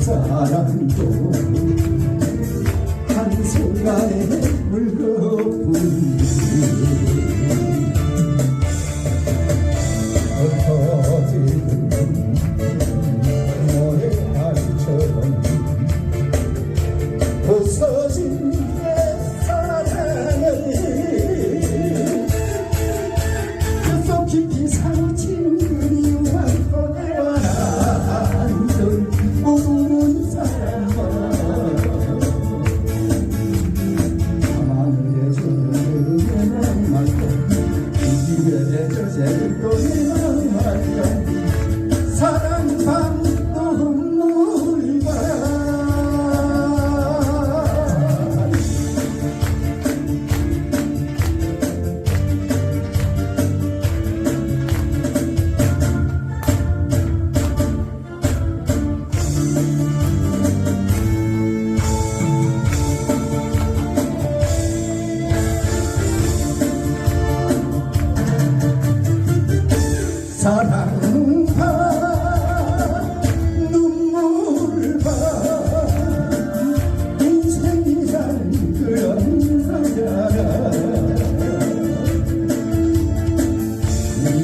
사랑도 한순간에 물거품 흩어지는 모래알처럼 없어진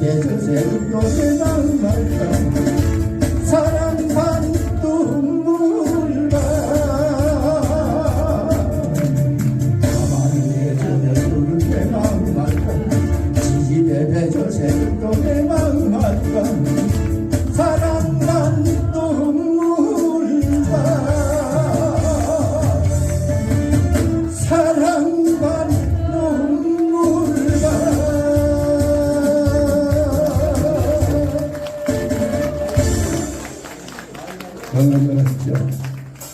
내게 전생도 세상 말까 사랑 Padre, gracias.